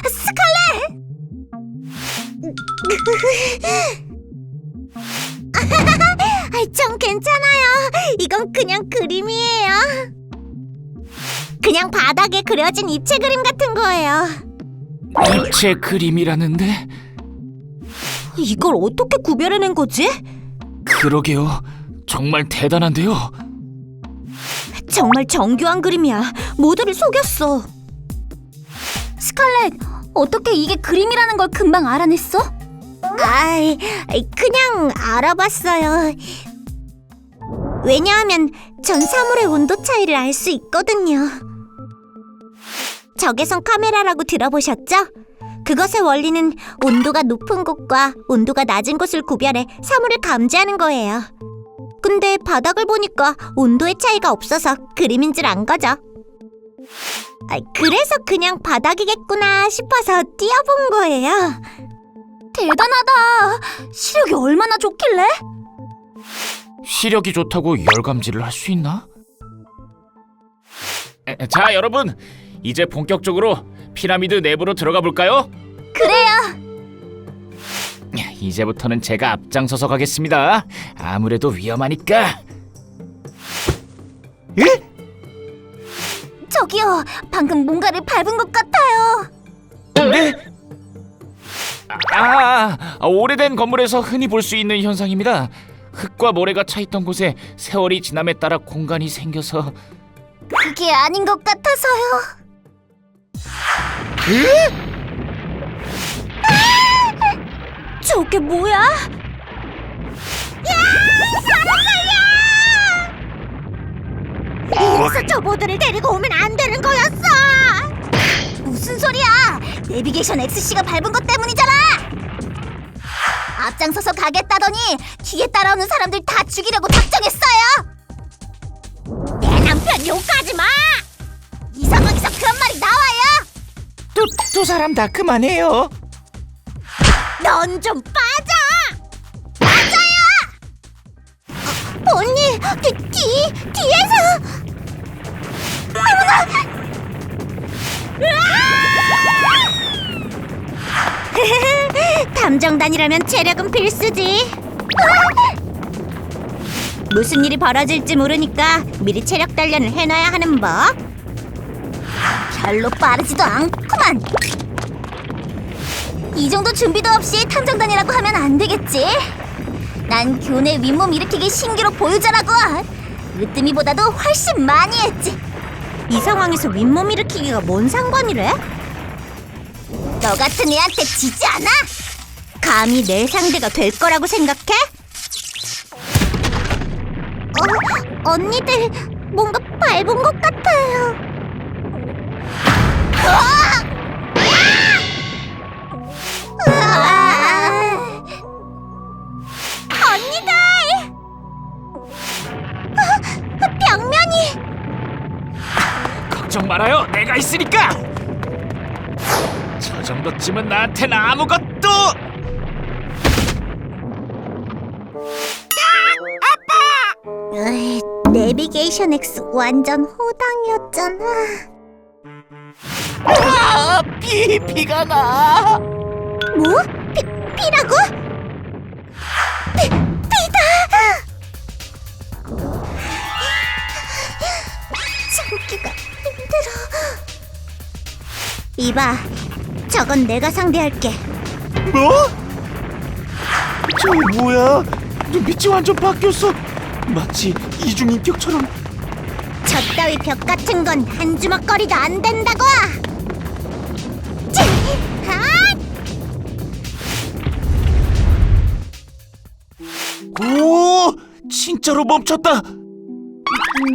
아, 전 괜찮아요. 이건 그냥 그림이에요. 그냥 바닥에 그려진 입체 그림 같은 거예요. 입체 그림이라는데? 이걸 어떻게 구별해낸 거지? 그러게요. 정말 대단한데요. 정말 정교한 그림이야. 모두를 속였어. 스칼렛, 어떻게 이게 그림이라는 걸 금방 알아냈어? 아이, 그냥 알아봤어요. 왜냐하면 전 사물의 온도 차이를 알 수 있거든요. 적외선 카메라라고 들어보셨죠? 그것의 원리는 온도가 높은 곳과 온도가 낮은 곳을 구별해 사물을 감지하는 거예요. 근데 바닥을 보니까 온도의 차이가 없어서 그림인 줄 안 거죠. 아, 그래서 그냥 바닥이겠구나 싶어서 띄어본 거예요. 대단하다. 시력이 얼마나 좋길래? 시력이 좋다고 열 감지를 할 수 있나? 에, 자, 여러분. 이제 본격적으로 피라미드 내부로 들어가 볼까요? 그래요. 이제부터는 제가 앞장서서 가겠습니다. 아무래도 위험하니까. 예? 저기요. 방금 뭔가를 밟은 것 같아요. 네? 아, 아, 오래된 건물에서 흔히 볼 수 있는 현상입니다. 흙과 모래가 차 있던 곳에 세월이 지남에 따라 공간이 생겨서 그게 아닌 것 같아서요. 저게 뭐야? 야! 사람 살려! 이래서 저 모두를 데리고 오면 안 되는 거였어! 무슨 소리야! 내비게이션 XC가 밟은 것 때문이잖아! 앞장서서 가겠다더니 뒤에 따라오는 사람들 다 죽이려고 작정했어요! 내 남편 욕하지 마! 이 상황에서 그런 말이 나와요! 두, 두 사람 다 그만해요. 넌 좀 빠져! 언니, 뒤, 뒤, 뒤에서! 으아! 탐정단이라면 체력은 필수지. 무슨 일이 벌어질지 모르니까 미리 체력 단련을 해놔야 하는 법. 별로 빠르지도 않구만. 이 정도 준비도 없이 탐정단이라고 하면 안 되겠지. 난 교내 윗몸 일으키기 신기록 보유자라고. 으뜸이보다도 훨씬 많이 했지. 이 상황에서 윗몸 일으키기가 뭔 상관이래? 너 같은 애한테 지지 않아? 감히 내 상대가 될 거라고 생각해? 어, 언니들 뭔가 밟은 것 같아요. 으아! 걱정 말아요. 내가 있으니까. 저 정도쯤은 나한텐 아무것도. 으이, 내비게이션 X 완전 호당이었잖아. 아, 피 피가 나. 뭐? 피, 피라고? 피, 피다! 참기가 힘들어. 이봐, 저건 내가 상대할게. 뭐? 저게 뭐야? 눈빛이 완전 바뀌었어. 마치 이중인격처럼. 저 따위 벽 같은 건 한 주먹거리도 안 된다고! 찌! 아! 오, 진짜로 멈췄다.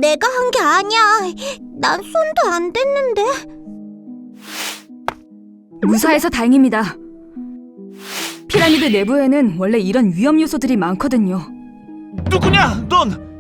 내가 한 게 아니야. 난 손도 안 댔는데. 무사해서 다행입니다. 피라미드 내부에는 원래 이런 위험 요소들이 많거든요. 누구냐? 넌